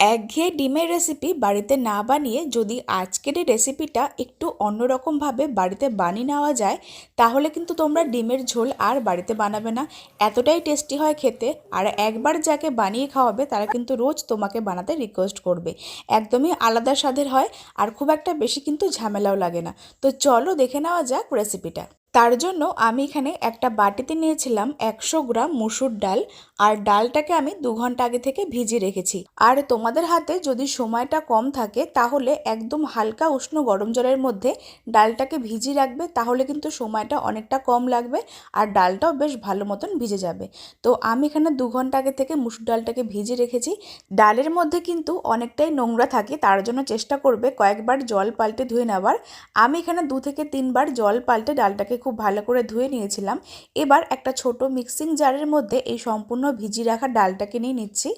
একঘেয়ে ডিমের রেসিপি বাড়িতে না বানিয়ে যদি আজকের রেসিপিটা একটু অন্যরকমভাবে বাড়িতে বানিয়ে নেওয়া যায়, তাহলে কিন্তু তোমরা ডিমের ঝোল আর বাড়িতে বানাবে না। এতটাই টেস্টি হয় খেতে, আর একবার যাকে বানিয়ে খাওয়াবে, তারা কিন্তু রোজ তোমাকে বানাতে রিকোয়েস্ট করবে। একদমই আলাদা স্বাদের হয়, আর খুব একটা বেশি কিন্তু ঝামেলাও লাগে না। তো চলো দেখে নেওয়া যাক রেসিপিটা তার জন্য আমি এখানে একটা বাটিতে নিয়েছিলাম একশো গ্রাম মুসুর ডাল আর ডালটাকে আমি দু ঘণ্টা আগে থেকে ভিজিয়ে রেখেছি। আর তোমাদের হাতে যদি সময়টা কম থাকে, তাহলে একদম হালকা উষ্ণ গরম জলের মধ্যে ডালটাকে ভিজিয়ে রাখবে, তাহলে কিন্তু সময়টা অনেকটা কম লাগবে আর ডালটাও বেশ ভালো মতন ভিজে যাবে। তো আমি এখানে দু ঘণ্টা আগে থেকে মুসুর ডালটাকে ভিজিয়ে রেখেছি। ডালের মধ্যে কিন্তু অনেকটাই নোংরা থাকে, তার জন্য চেষ্টা করবে কয়েকবার জল পাল্টে ধুয়ে নেওয়ার। আমি এখানে দু থেকে তিনবার জল পাল্টে ডালটাকে খুব ভালো করে ধুয়ে নিয়েছিলাম। এবার একটা ছোট মিক্সিং জারের মধ্যে এই সম্পূর্ণ ভিজিয়ে রাখা ডালটাকে নিয়ে নিচ্ছি।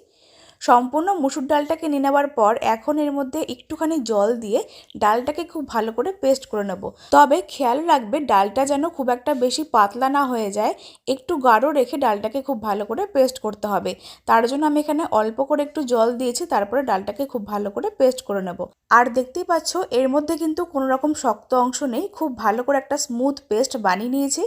সম্পূর্ণ মুসুর ডালটাকে নিয়ে নেওয়ার পর এখন এর মধ্যে একটুখানি জল দিয়ে ডালটাকে খুব ভালো করে পেস্ট করে নেব। তবে খেয়াল রাখবে ডালটা যেন খুব একটা বেশি পাতলা না হয়ে যায়। একটু গাঢ় রেখে ডালটাকে খুব ভালো করে পেস্ট করতে হবে। তার জন্য আমি এখানে অল্প করে একটু জল দিয়েছি, তারপরে ডালটাকে খুব ভালো করে পেস্ট করে নেব। আর দেখতেই পাচ্ছ, এর মধ্যে কিন্তু কোনো রকম শক্ত অংশ নেই। খুব ভালো করে একটা স্মুথ পেস্ট বানিয়ে নিয়েছি।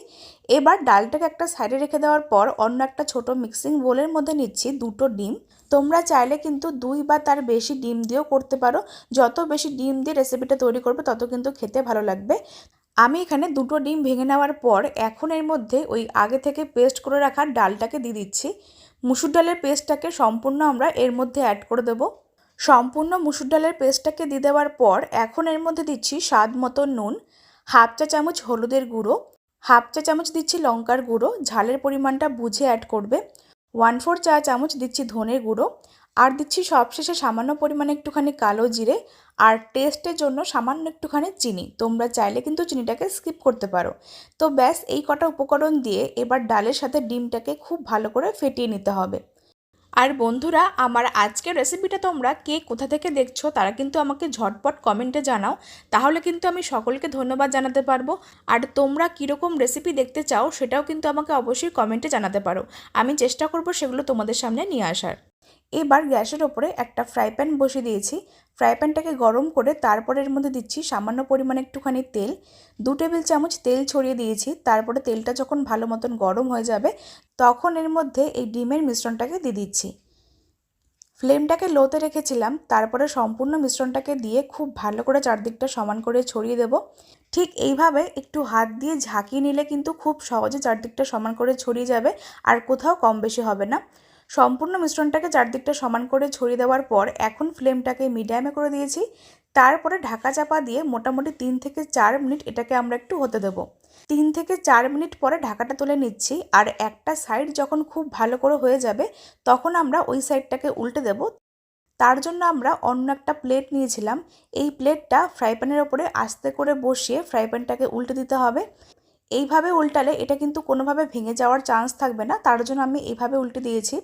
এবার ডালটাকে একটা সাইডে রেখে দেওয়ার পর অন্য একটা ছোট মিক্সিং বোলের মধ্যে নিচ্ছি দুটো ডিম। তোমরা চাইলে কিন্তু দুই বা তার বেশি ডিম দিয়েও করতে পারো। যত বেশি ডিম দিয়ে রেসিপিটা তৈরি করবে, তত কিন্তু খেতে ভালো লাগবে। আমি এখানে দুটো ডিম ভেঙে নেওয়ার পর এখন এর মধ্যে ওই আগে থেকে পেস্ট করে রাখা ডালটাকে দিয়ে দিচ্ছি। মুসুর ডালের পেস্টটাকে সম্পূর্ণ আমরা এর মধ্যে অ্যাড করে দেবো। সম্পূর্ণ মুসুর ডালের পেস্টটাকে দিয়ে দেওয়ার পর এখন এর মধ্যে দিচ্ছি স্বাদ মতো নুন, হাফ চা চামচ হলুদের গুঁড়ো হাফ চা চামচ দিচ্ছি লঙ্কার গুঁড়ো, ঝালের পরিমাণটা বুঝে অ্যাড করবে। ওয়ান ফোর চা চামচ দিচ্ছি ধনের গুঁড়ো, আর দিচ্ছি সবশেষে সামান্য পরিমাণে একটুখানি কালো জিরে, আর টেস্টের জন্য সামান্য একটুখানি চিনি। তোমরা চাইলে কিন্তু চিনিটাকে স্কিপ করতে পারো। তো ব্যাস, এই কটা উপকরণ দিয়ে এবার ডালের সাথে ডিমটাকে খুব ভালো করে ফেটিয়ে নিতে হবে। আর বন্ধুরা, আমার আজকের রেসিপিটা তোমরা কে কোথা থেকে দেখছ তারা কিন্তু আমাকে ঝটপট কমেন্টে জানাও। তাহলে কিন্তু আমি সকলকে ধন্যবাদ জানাতে পারব। আর তোমরা কীরকম রেসিপি দেখতে চাও সেটাও কিন্তু আমাকে অবশ্যই কমেন্টে জানাতে পারো। আমি চেষ্টা করব সেগুলো তোমাদের সামনে নিয়ে আসার। এবার গ্যাসের ওপরে একটা ফ্রাই প্যান বসিয়ে দিয়েছি। ফ্রাই প্যানটাকে গরম করে তারপরে এর মধ্যে দিচ্ছি সামান্য পরিমাণে একটুখানি তেল। দু টেবিল চামচ তেল ছড়িয়ে দিয়েছি, তারপরে তেলটা যখন ভালো মতন গরম হয়ে যাবে, তখন এর মধ্যে এই ডিমের মিশ্রণটাকে দিয়ে দিচ্ছি। ফ্লেমটাকে লোতে রেখেছিলাম, তারপরে সম্পূর্ণ মিশ্রণটাকে দিয়ে খুব ভালো করে চারদিকটা সমান করে ছড়িয়ে দেব। ঠিক এইভাবে একটু হাত দিয়ে ঝাঁকিয়ে নিলে কিন্তু খুব সহজে চারদিকটা সমান করে ছড়িয়ে যাবে, আর কোথাও কম বেশি হবে না। সম্পূর্ণ মিশ্রণটাকে চারদিকটা সমান করে ছড়িয়ে দেওয়ার পর এখন ফ্লেমটাকে মিডিয়ামে করে দিয়েছি। তারপরে ঢাকা চাপা দিয়ে মোটামুটি তিন থেকে চার মিনিট এটাকে আমরা একটু হতে দেব। তিন থেকে চার মিনিট পরে ঢাকাটা তুলে নিচ্ছি আর একটা সাইড যখন খুব ভালো করে হয়ে যাবে তখন আমরা ওই সাইডটাকে উল্টে দেব। তার জন্য আমরা অন্য একটা প্লেট নিয়েছিলাম। এই প্লেটটা ফ্রাই প্যানের ওপরে আস্তে করে বসিয়ে ফ্রাই প্যানটাকে উল্টে দিতে হবে। এইভাবে উল্টালে এটা কিন্তু কোনোভাবে ভেঙে যাওয়ার চান্স থাকবে না। তার জন্য আমি এইভাবে উল্টে দিয়েছি।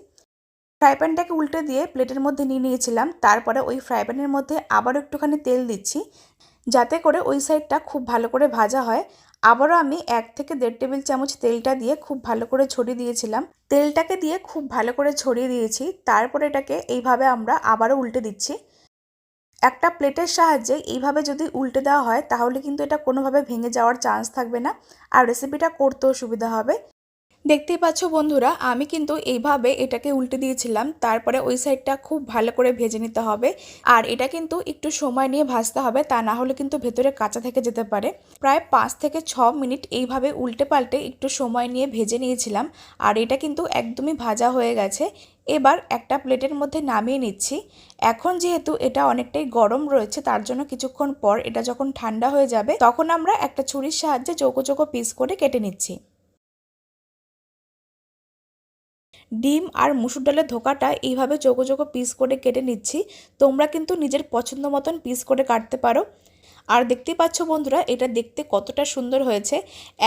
ফ্রাই প্যানটাকে উল্টে দিয়ে প্লেটের মধ্যে নিয়ে নিয়েছিলাম। তারপরে ওই ফ্রাই প্যানের মধ্যে আবারও একটুখানি তেল দিচ্ছি, যাতে করে ওই সাইডটা খুব ভালো করে ভাজা হয়। আবারও আমি এক থেকে দেড় টেবিল চামচ তেলটা দিয়ে খুব ভালো করে ছড়িয়ে দিয়েছিলাম। তেলটাকে দিয়ে খুব ভালো করে ছড়িয়ে দিয়েছি, তারপরে এটাকে এইভাবে আমরা আবারও উল্টে দিচ্ছি। একটা প্লেটের সাহায্যে এইভাবে যদি উল্টে দেওয়া হয়, তাহলে কিন্তু এটা কোনোভাবে ভেঙে যাওয়ার চান্স থাকবে না। আর রেসিপিটা করতেও সুবিধা হবে। দেখতেই পাচ্ছ বন্ধুরা, আমি কিন্তু এইভাবে এটাকে উল্টে দিয়েছিলাম। তারপরে ওই সাইডটা খুব ভালো করে ভেজে নিতে হবে। আর এটা কিন্তু একটু সময় নিয়ে ভাজতে হবে, তা না হলে কিন্তু ভেতরে কাঁচা থেকে যেতে পারে। প্রায় পাঁচ থেকে ছ মিনিট এইভাবে উল্টে পাল্টে একটু সময় নিয়ে ভেজে নিয়েছিলাম। আর এটা কিন্তু একদমই ভাজা হয়ে গেছে। এবার একটা প্লেটের মধ্যে নামিয়ে নিচ্ছি। এখন যেহেতু এটা অনেকটাই গরম রয়েছে, তার জন্য কিছুক্ষণ পর এটা যখন ঠান্ডা হয়ে যাবে, তখন আমরা একটা ছুরির সাহায্যে চৌকো চৌকো পিস করে কেটে নিচ্ছি। ডিম আর মুসুর ডালের ধোকাটা এইভাবে চোখো চোখো পিস করে কেটে নিচ্ছি। তোমরা কিন্তু নিজের পছন্দ মতন পিস করে কাটতে পারো। আর দেখতে পাচ্ছ বন্ধুরা, এটা দেখতে কতটা সুন্দর হয়েছে।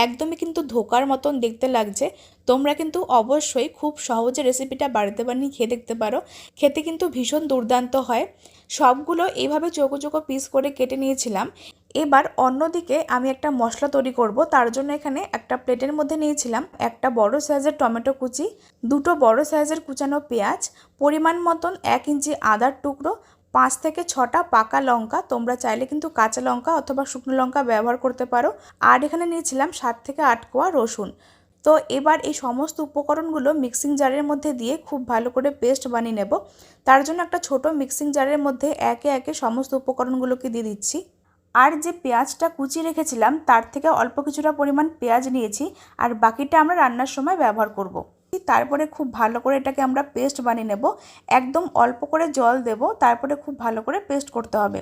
একদমই কিন্তু ধোকার মতন দেখতে লাগছে। তোমরা কিন্তু অবশ্যই খুব সহজে রেসিপিটা বাড়িতে বানিয়ে খেয়ে দেখতে পারো। খেতে কিন্তু ভীষণ দুর্দান্ত হয়। সবগুলো এইভাবে চোখো চোখো পিস করে কেটে নিয়েছিলাম। এবার অন্যদিকে আমি একটা মশলা তৈরি করব। তার জন্য এখানে একটা প্লেটের মধ্যে নিয়েছিলাম একটা বড় সাইজের টমেটো কুচি, দুটো বড় সাইজের কুচানো পেঁয়াজ, পরিমাণ মতন এক ইঞ্চি আদার টুকরো, পাঁচ থেকে ছটা পাকা লঙ্কা, তোমরা চাইলে কিন্তু কাঁচা লঙ্কা অথবা শুকনো লঙ্কা ব্যবহার করতে পারো। আর এখানে নিয়েছিলাম সাত থেকে আট কোয়া রসুন। তো এবার এই সমস্ত উপকরণগুলো মিক্সিং জারের মধ্যে দিয়ে খুব ভালো করে পেস্ট বানিয়ে নেব। তার জন্য একটা ছোট মিক্সিং জারের মধ্যে একে একে সমস্ত উপকরণগুলোকে দিয়ে দিচ্ছি। আর যে পেঁয়াজটা কুচি রেখেছিলাম, তার থেকে অল্প কিছুটা পরিমাণ পেঁয়াজ নিয়েছি আর বাকিটা আমরা রান্নার সময় ব্যবহার করব। তারপরে খুব ভালো করে এটাকে আমরা পেস্ট বানিয়ে নেব। একদম অল্প করে জল দেব, তারপরে খুব ভালো করে পেস্ট করতে হবে।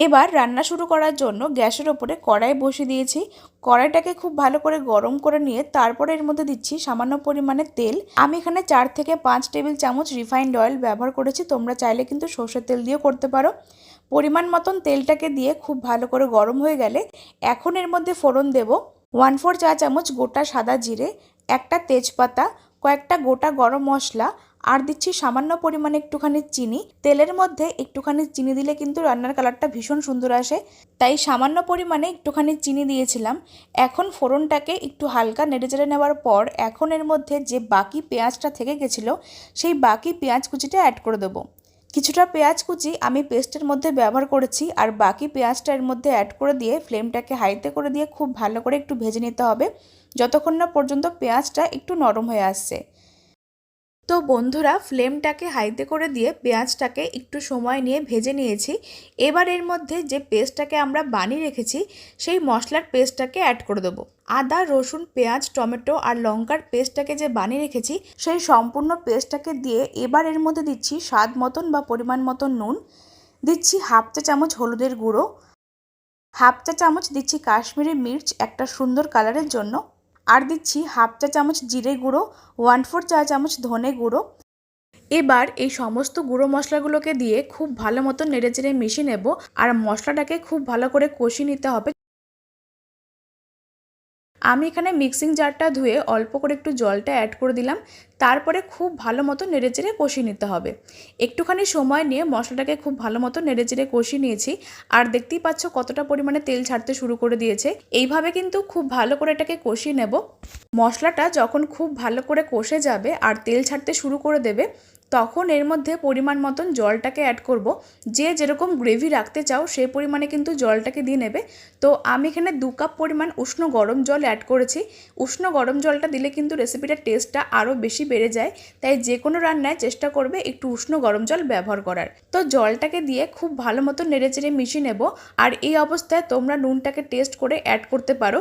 এবার রান্না শুরু করার জন্য গ্যাসের ওপরে কড়াই বসিয়ে দিয়েছি। কড়াইটাকে খুব ভালো করে গরম করে নিয়ে তারপরে এর মধ্যে দিচ্ছি সামান্য পরিমাণে তেল। আমি এখানে চার থেকে পাঁচ টেবিল চামচ রিফাইন্ড অয়েল ব্যবহার করেছি, তোমরা চাইলে কিন্তু সর্ষের তেল দিয়েও করতে পারো। পরিমাণ মতন তেলটাকে দিয়ে খুব ভালো করে গরম হয়ে গেলে এখন এর মধ্যে ফোড়ন দেব। ওয়ান ফোর চা চামচ গোটা সাদা জিরে, একটা তেজপাতা, কয়েকটা গোটা গরম মশলা, আর দিচ্ছি সামান্য পরিমাণে একটুখানি চিনি। তেলের মধ্যে একটুখানি চিনি দিলে কিন্তু রান্নার কালারটা ভীষণ সুন্দর আসে। তাই সামান্য পরিমাণে একটুখানি চিনি দিয়েছিলাম। এখন ফোড়নটাকে একটু হালকা নেড়েচেড়ে নেওয়ার পর এখন এর মধ্যে যে বাকি পেঁয়াজটা থেকে গেছিল, সেই বাকি পেঁয়াজ কুচিটা অ্যাড করে দেবো। কিছুটা পেঁয়াজ কুচি আমি পেস্টের মধ্যে ব্যবহার করেছি আর বাকি পেঁয়াজটা এর মধ্যে অ্যাড করে দিয়ে ফ্লেমটাকে হাইতে করে দিয়ে খুব ভালো করে একটু ভেজে নিতে হবে। যতক্ষণ না পর্যন্ত পেঁয়াজটা একটু নরম হয়ে আসছে। তো বন্ধুরা, ফ্লেমটাকে হাইতে করে দিয়ে পেঁয়াজটাকে একটু সময় নিয়ে ভেজে নিয়েছি। এবার এর মধ্যে যে পেস্টটাকে আমরা বানিয়ে রেখেছি, সেই মশলার পেস্টটাকে অ্যাড করে দেবো। আদা, রসুন, পেঁয়াজ, টমেটো আর লঙ্কার পেস্টটাকে যে বানিয়ে রেখেছি, সেই সম্পূর্ণ পেস্টটাকে দিয়ে এবার এর মধ্যে দিচ্ছি স্বাদ মতন বা পরিমাণ মতন নুন। দিচ্ছি হাফ চা চামচ হলুদের গুঁড়ো। হাফ চা চামচ দিচ্ছি কাশ্মীরি মির্চ একটা সুন্দর কালারের জন্য। আর দিচ্ছি হাফ চা চামচ জিরে গুঁড়ো ওয়ান ফোর চা চামচ ধনে গুঁড়ো। এবার এই সমস্ত গুঁড়ো মশলাগুলোকে দিয়ে খুব ভালো মতো নেড়ে চেড়ে মিশিয়ে নেব আর মশলাটাকে খুব ভালো করে কষিয়ে নিতে হবে। আমি এখানে মিক্সিং জারটা ধুয়ে অল্প করে একটু জলটা অ্যাড করে দিলাম। তারপরে খুব ভালো মতো নেড়েচেড়ে কষিয়ে নিতে হবে। একটুখানি সময় নিয়ে মশলাটাকে খুব ভালো মতো নেড়েচেড়ে কষিয়ে নিয়েছি। আর দেখতেই পাচ্ছ কতটা পরিমাণে তেল ছাড়তে শুরু করে দিয়েছে। এইভাবে কিন্তু খুব ভালো করে এটাকে কষিয়ে নেব। মশলাটা যখন খুব ভালো করে কষে যাবে আর তেল ছাড়তে শুরু করে দেবে তখন এর মধ্যে পরিমাণ মতন জলটাকে অ্যাড করব। যে যেরকম গ্রেভি রাখতে চাও সেই পরিমাণে কিন্তু জলটাকে দিয়ে নেবে। তো আমি এখানে দু কাপ পরিমাণ উষ্ণ গরম জল অ্যাড করেছি। উষ্ণ গরম জলটা দিলে কিন্তু রেসিপিটার টেস্টটা আরও বেশি বেড়ে যায়। তাই যে কোনো রান্নায় চেষ্টা করবে একটু উষ্ণ গরম জল ব্যবহার করার। তো জলটাকে দিয়ে খুব ভালো মতো নেড়ে চেড়ে মিশিয়ে নেব। আর এই অবস্থায় তোমরা নুনটাকে টেস্ট করে অ্যাড করতে পারো।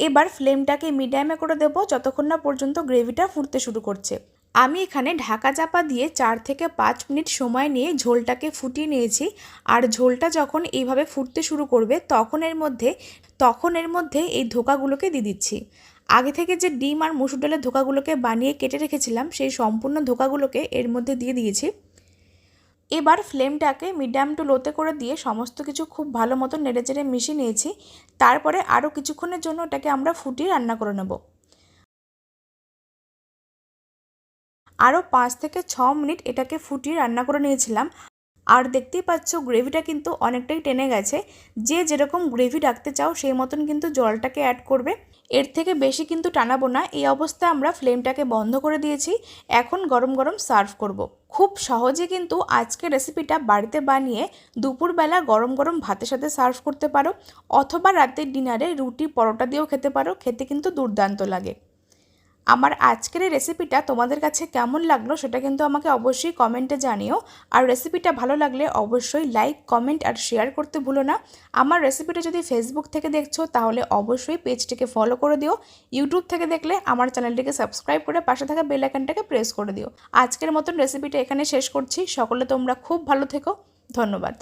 এবার ফ্লেমটাকে মিডিয়ামে করে দেবো যতক্ষণ না পর্যন্ত গ্রেভিটা ফুটতে শুরু করছে। আমি এখানে ঢাকা চাপা দিয়ে চার থেকে পাঁচ মিনিট সময় নিয়ে ঝোলটাকে ফুটিয়ে নিয়েছি। আর ঝোলটা যখন এইভাবে ফুটতে শুরু করবে, তখন এর মধ্যে, তখন এর মধ্যে এই ধোকাগুলোকে দিয়ে দিচ্ছি। আগে থেকে যে ডিম আর মুসুর ডালের ধোকাগুলোকে বানিয়ে কেটে রেখেছিলাম, সেই সম্পূর্ণ ধোকাগুলোকে এর মধ্যে দিয়ে দিয়েছি। এবার ফ্লেমটাকে মিডিয়াম টু লোতে করে দিয়ে সমস্ত কিছু খুব ভালো মতো নেড়ে চেড়ে মিশিয়ে নিয়েছি। তারপরে আরও কিছুক্ষণের জন্য ওটাকে আমরা ফুটিয়ে রান্না করে নেব। আরও পাঁচ থেকে ছ মিনিট এটাকে ফুটিয়ে রান্না করে নিয়েছিলাম। আর দেখতেই পাচ্ছ, গ্রেভিটা কিন্তু অনেকটাই টেনে গেছে। যে যেরকম গ্রেভি রাখতে চাও, সেই মতন কিন্তু জলটাকে অ্যাড করবে। এর থেকে বেশি কিন্তু টানাবো না। এই অবস্থায় আমরা ফ্লেমটাকে বন্ধ করে দিয়েছি। এখন গরম গরম সার্ভ করব। খুব সহজে কিন্তু আজকে রেসিপিটা বাড়িতে বানিয়ে দুপুরবেলা গরম গরম ভাতের সাথে সার্ভ করতে পারো। অথবা রাতের ডিনারে রুটি, পরোটা দিয়েও খেতে পারো। খেতে কিন্তু দুর্দান্ত লাগে। আমার আজকের এই রেসিপিটা তোমাদের কাছে কেমন লাগল সেটা কিন্তু আমাকে অবশ্যই কমেন্টে জানিও। আর রেসিপিটা ভালো লাগলে অবশ্যই লাইক কমেন্ট আর শেয়ার করতে ভুলো না। আমার রেসিপিটা যদি ফেসবুক থেকে দেখছ তাহলে অবশ্যই পেজটিকে ফলো করে দিও। ইউটিউব থেকে দেখলে আমার চ্যানেলটিকে সাবস্ক্রাইব করে পাশে থাকা বেল আইকনটাকে প্রেস করে দিও। আজকের মতন রেসিপিটা এখানে শেষ করছি। সকলে তোমরা খুব ভালো থেকো। ধন্যবাদ।